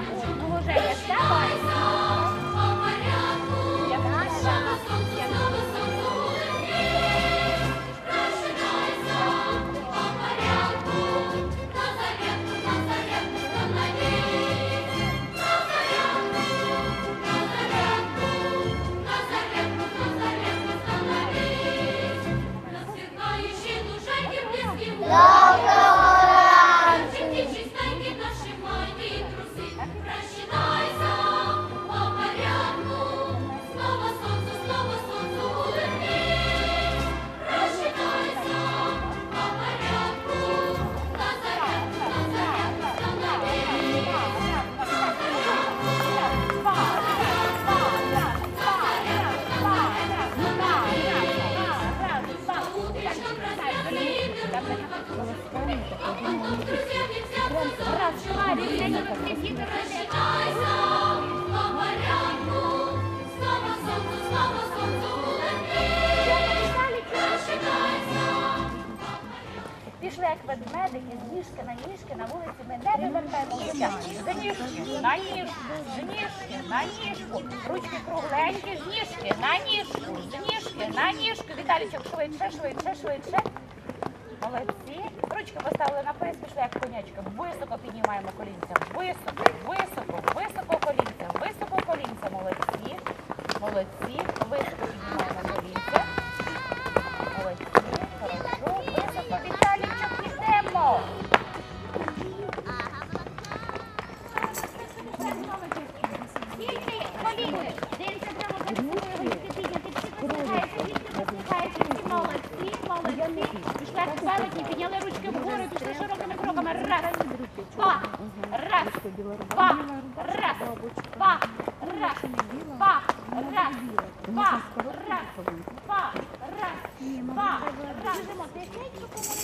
для положення степа. Love. Пішли як ведмедики, з ніжки на ніжки, на вулиці ми не вивертаємося. За ніжки, на ніжку, з ніжки, на ніжку, ручки кругленькі, з ніжки, на ніжку, з ніжки, на ніжку. Віталічок швидше, швидше, швидше. Молодці. Ручки поставили на пояс, пішли як конячка. Високо піднімаємо колінця. Високо, високо, високо колінця, високо колінця. Молодці. Молодці. Молодці. Пішли як великі, підняли ручки вгору, пішли широкими кроками. Раз, два, раз, два, раз, два, раз, два, раз, два, раз, два, раз, два, раз. Тихенько, помаленьку,